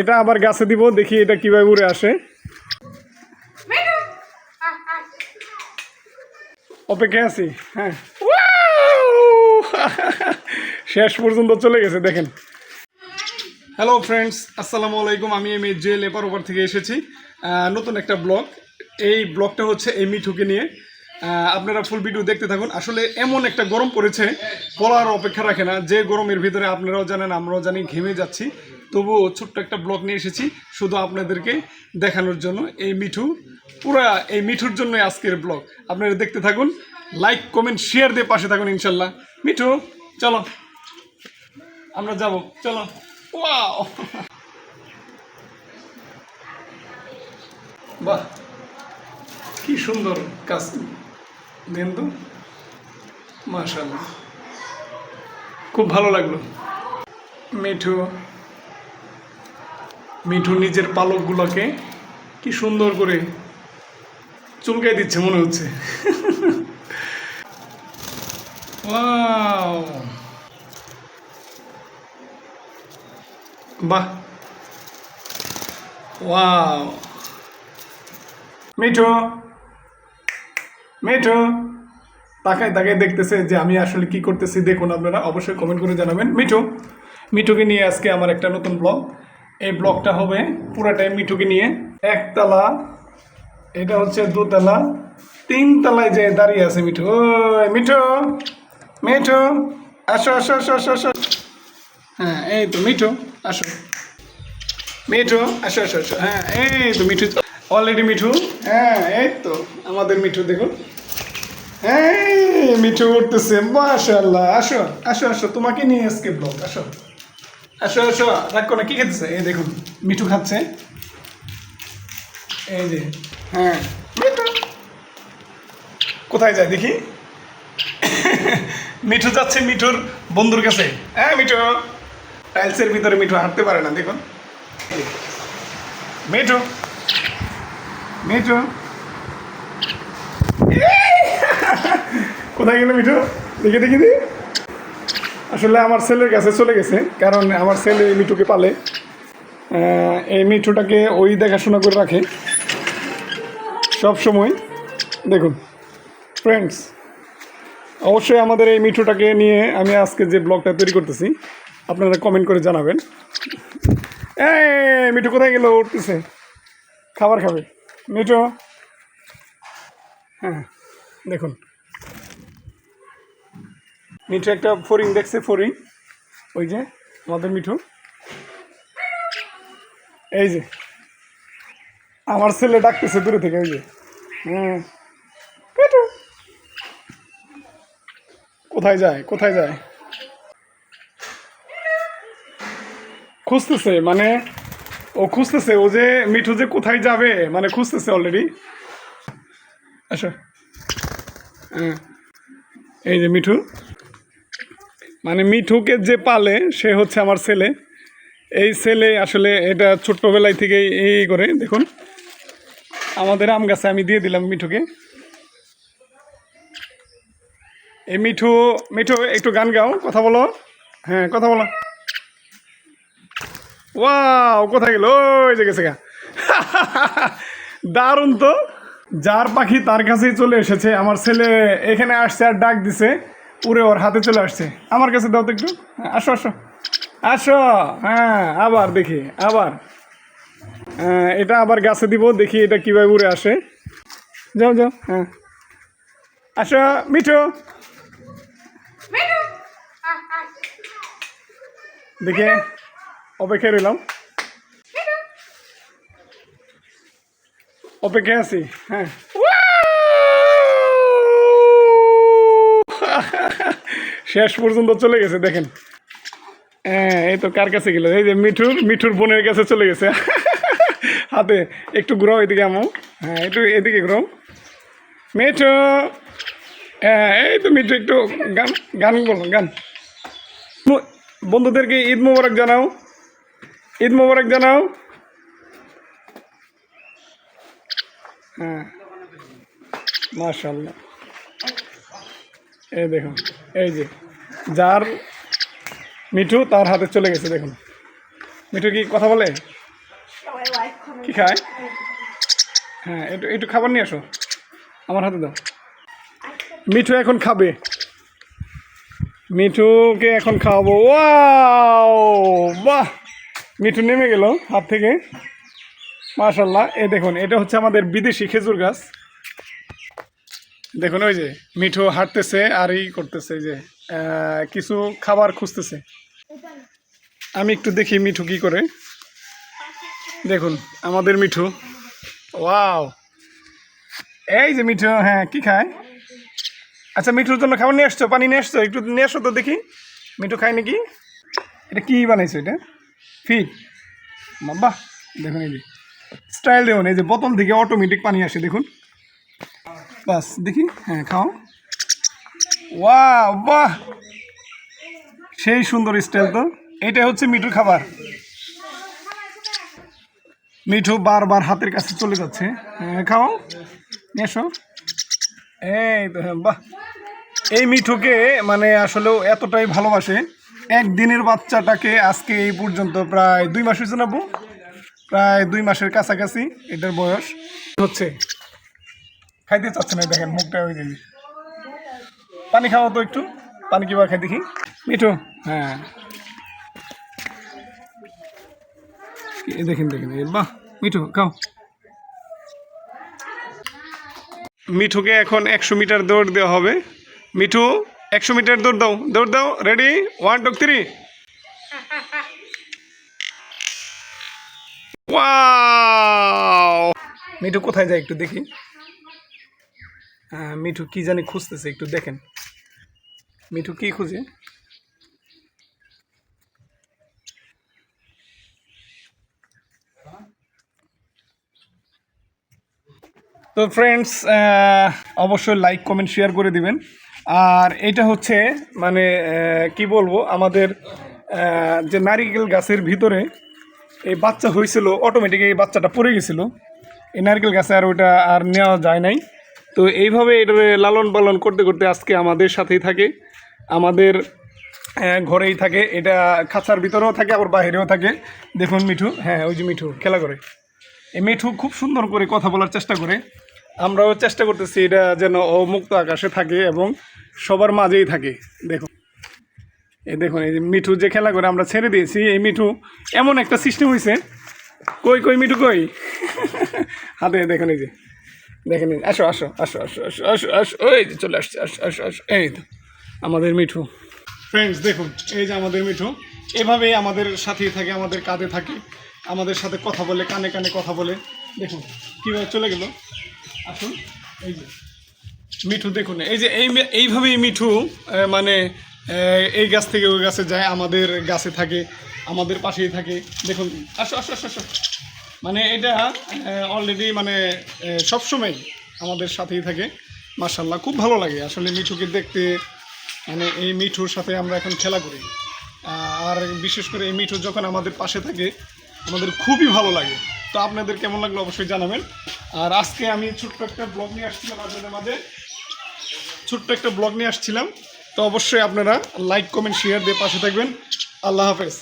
এটা আবার গাছে দিব, দেখি এটা কীভাবে উড়ে আসে। অপেক্ষায় আছি হ্যাঁ। শেষ পর্যন্ত চলে গেছে, দেখেন। হ্যালো ফ্রেন্ডস আসসালামু আলাইকুম। আমি এম জে লেপার ওপার থেকে এসেছি। নতুন একটা ব্লগ। এই ব্লগটা হচ্ছে এই মিঠুকে নিয়ে। আপনারা ফুল ভিডিও দেখতে থাকুন। আসলে এমন একটা গরম পড়েছে বলার অপেক্ষা রাখে না। যে গরমের ভিতরে আপনারাও জানেন, আমরাও জানি, ঘেমে যাচ্ছি। তবুও ছোট্ট একটা ব্লগ নিয়ে এসেছি, শুধু আপনাদেরকে দেখানোর জন্য। এই মিঠু, পুরা এই মিঠুর জন্য আজকের ব্লগ আপনারা দেখতে থাকুন লাইক কমেন্ট শেয়ার দিয়ে পাশে থাকুন ইনশাল্লাহ। মিঠু, চলো। আমরা যাব, চলো। ওয়াও বাহ! কি সুন্দর কাজ দেন তো মাশাল্লাহ খুব ভালো লাগল। মিঠু মিঠু নিজের পালকগুলোকে কি সুন্দর করে চুলকাই দিচ্ছে মনে হচ্ছে। বাহ। ওয়াও। মিঠু। মিঠু, তাকায় তাকায় দেখতেছে যে আমি আসলে কি করতেছি, দেখুন আপনারা, অবশ্যই কমেন্ট করে জানাবেন। মিঠু, মিঠুকে নিয়ে আজকে আমার একটা নতুন ব্লগ এই ব্লগটা হবে পুরাটাই মিঠুকে নিয়ে। একতলা, এটা হচ্ছে দুতলা তিন তলায় যে দাঁড়িয়ে আছে মিঠু। মিঠু মিঠু, আসো আসো আসো আসো আসো। হ্যাঁ এই তো মিঠু, আসো। মিঠু, আসো আসো আসো। হ্যাঁ এই তো মিঠু। অলরেডি মিঠু? হ্যাঁ এই তো, আমাদের মিঠু দেখুন হ্যাঁ মিঠু উঠতেছে মাশাল্লাহ আসো আসো আসো, তোমাকে নিয়ে আজকে ব্লগ আসো। আসো আসো, রাগ করে কি খেতেছে? এই দেখুন, মিঠু খাচ্ছে। এই যে হ্যাঁ কোথায় যায় দেখি? মিঠু যাচ্ছে মিঠুর বন্ধুর কাছে। হ্যাঁ মিঠু। টাইলসের ভিতরে মিঠু হাঁটতে পারে না, দেখুন। মিঠু মিঠু। কোথায় গেল মিঠু? দেখে, দেখি দি আসলে আমার ছেলের কাছে চলে গেছে, কারণ আমার ছেলে মিঠুকে পালে। এই মিঠুটাকে ওই দেখাশোনা করে রাখে। সব সময়। দেখুন ফ্রেন্ডস অবশ্যই আমাদের এই মিঠুটাকে নিয়ে আমি আজকে যে ব্লগটা তৈরি করতেছি, আপনারা কমেন্ট করে জানাবেন। এই, মিঠু কোথায় গেল? উঠতেছে। খাবার খাবে। মিঠু। হ্যাঁ দেখুন। মিঠু একটা ফরিং দেখছে ফরিং ওই যে, আমাদের মিঠু। এই যে, আমার ছেলে ডাকতেছে দূরে থেকে, ওই যে। হ্যাঁ। কোথায় যায় কোথায় যায়? খুঁজতেছে মানে ও খুঁজতেছে, ও যে মিঠু যে কোথায় যাবে? মানে খুঁজতেছে অলরেডি আচ্ছা হ্যাঁ। এই যে মিঠু। মানে মিঠুকে যে পালে, সে হচ্ছে আমার ছেলে। এই ছেলে আসলে এটা ছোট্টবেলায় থেকেই এই করে, দেখুন। আমাদের আম গাছে আমি দিয়ে দিলাম মিঠুকে। এই মিঠু মিঠু, একটু গান গাও, কথা বলো। হ্যাঁ কথা বলো। ওয়াও কোথায় গেল? ওই যে গেছে গা। দারুণ তো। যার পাখি তার কাছেই চলে এসেছে। আমার ছেলে এখানে আসছে আর ডাক দিছে। উড়ে ওর হাতে চলে আসছে। আমার কাছে দাও তো একটু। আসো আসো। আসো। হ্যাঁ আবার দেখি আবার। এটা আবার গাছে দিব দেখি এটা কীভাবে উড়ে আসে। যাও যাও হ্যাঁ। আসো মিঠু। দেখে। অপেক্ষায় রইলাম। অপেক্ষায় আছি হ্যাঁ। শেষ পর্যন্ত চলে গেছে, দেখেন। হ্যাঁ এই তো কার কাছে গেল? এই যে মিঠুর মিঠুর বোনের কাছে চলে গেছে। হাতে একটু ঘুরাও এদিকে আমো। হ্যাঁ একটু এদিকে ঘুরাও। মিঠু! হ্যাঁ এই তো মিঠু, একটু গান গান বলো, গান। বন্ধুদেরকে ঈদ মোবারক জানাও। ঈদ মোবারক জানাও। হ্যাঁ। মাশাল্লাহ এই দেখুন এই যে যার মিঠু তার হাতে চলে গেছে দেখুন। মিঠু কি কথা বলে? কি খায়? হ্যাঁ একটু একটু খাবার নিয়ে আসো। আমার হাতে দাও। মিঠু এখন খাবে। মিঠুকে এখন খাওয়াবো। ওয়াও! বাহ! মিঠু নেমে গেল হাত থেকে। মাশাল্লাহ এ দেখুন, এটা হচ্ছে আমাদের বিদেশি খেজুর গাছ। দেখুন, ওই যে মিঠু হাঁটতেছে আর ই করতেছে যে কিছু খাবার খুঁজতেছে। আমি একটু দেখি মিঠু কি করে। দেখুন, আমাদের মিঠু। ওয়াও। এই যে মিঠু হ্যাঁ কি খায়? আচ্ছা মিঠুর জন্য খাবার নিয়ে আসছো? পানি নিয়ে আসছো? একটু নিয়ে আসো তো দেখি। মিঠু খায় নাকি? এটা কি বানাইছো এটা? ফিট। বাহ দেখুন এই যে। স্টাইল দেখুন এই যে বোতল থেকে অটোমেটিক পানি আসে দেখুন। বাস দেখি হ্যাঁ খাও। ওয়া বাহ! সেই সুন্দর স্টাইল তো। এটা হচ্ছে মিঠুর খাবার। মিঠু বারবার হাতের কাছে চলে যাচ্ছে। হ্যাঁ, খাও। এসো। এই তো হ্যাঁ বাহ! এই মিঠুকে মানে আসলেও এতটাই ভালোবাসে একদিনের বাচ্চাটাকে আজকে এই পর্যন্ত প্রায় দুই মাস হয়েছে না বউ? প্রায় দুই মাসের কাছাকাছি এটার বয়স। হচ্ছে, খাইতে চাচ্ছে না, দেখেন, মুখটা হয়ে যাবে পানি খাওয়া তো একটু, পানি কীভাবে খাই দেখি। মিঠু হ্যাঁ। দেখেন দেখেন বাহ, মিঠু, খাও। মিঠুকে এখন একশো মিটার দৌড় দেওয়া হবে। মিঠু একশো মিটার দৌড় দাও দৌড় দাও ready one two three Mithu কোথায় যায় একটু দেখি। মিঠু কি জানি খুঁজতেছে, একটু দেখেন। মিঠু কি খুঁজে? তো ফ্রেন্ডস অবশ্যই লাইক কমেন্ট শেয়ার করে দিবেন। আর এটা হচ্ছে মানে কি বলব, আমাদের যে নারিকেল গাছের ভিতরে এই বাচ্চা হয়েছিল অটোমেটিক এই বাচ্চাটা পড়ে গেছিল। এই নারকেল গাছে আর ওইটা আর নেওয়া যায় নাই। তো এইভাবে এটার লালন পালন করতে করতে আজকে আমাদের সাথেই থাকে। আমাদের ঘরেই থাকে। এটা খাঁচার ভিতরেও থাকে, আবার বাইরেও থাকে। দেখুন মিঠু হ্যাঁ ওই যে মিঠু, খেলা করে। এই মিঠু খুব সুন্দর করে কথা বলার চেষ্টা করে। আমরাও চেষ্টা করতেছি এটা যেন ও মুক্ত আকাশে থাকে এবং সবার মাঝেই থাকে। দেখুন। এই দেখুন, এই যে মিঠু যে খেলা করে আমরা ছেড়ে দিয়েছি, এই মিঠু এমন একটা সিস্টেম হয়েছে। কই কই মিঠু, কই? হাতে দেখুন এই যে। দেখেন আসো আসো আসো আসো আসো আসো আসো, এই যে চলে আসছে, আসো আসো আসো, এই তো। আমাদের মিঠু। ফ্রেন্ডস দেখুন, এই যে আমাদের মিঠু, এভাবেই আমাদের সাথেই থাকে, আমাদের কাঁধে থাকে, আমাদের সাথে কথা বলে, কানে কানে কথা বলে। দেখুন, কীভাবে চলে গেল। আসুন। এই যে, মিঠু দেখুন, এই যে এই এইভাবেই মিঠু মানে এই গাছ থেকে ওই গাছে যায়, আমাদের গাছে থাকে, আমাদের পাশেই থাকে। দেখুন, আসো আসো আসো আসো। মানে এটা অলরেডি মানে সবসময় আমাদের সাথেই থাকে। মার্শাল্লাহ খুব ভালো লাগে আসলে মিঠুকে দেখতে। মানে এই মিঠুর সাথে আমরা এখন খেলা করি। আর বিশেষ করে এই মিঠু যখন আমাদের পাশে থাকে, আমাদের খুবই ভালো লাগে। তো আপনাদের কেমন লাগল অবশ্যই জানাবেন। আর আজকে আমি ছোট্ট একটা ব্লগ নিয়ে আসছিলাম আপনাদের মাঝে। ছোট্ট একটা ব্লগ নিয়ে আসছিলাম। তো অবশ্যই আপনারা লাইক কমেন্ট শেয়ার দিয়ে পাশে থাকবেন। আল্লাহ হাফেজ।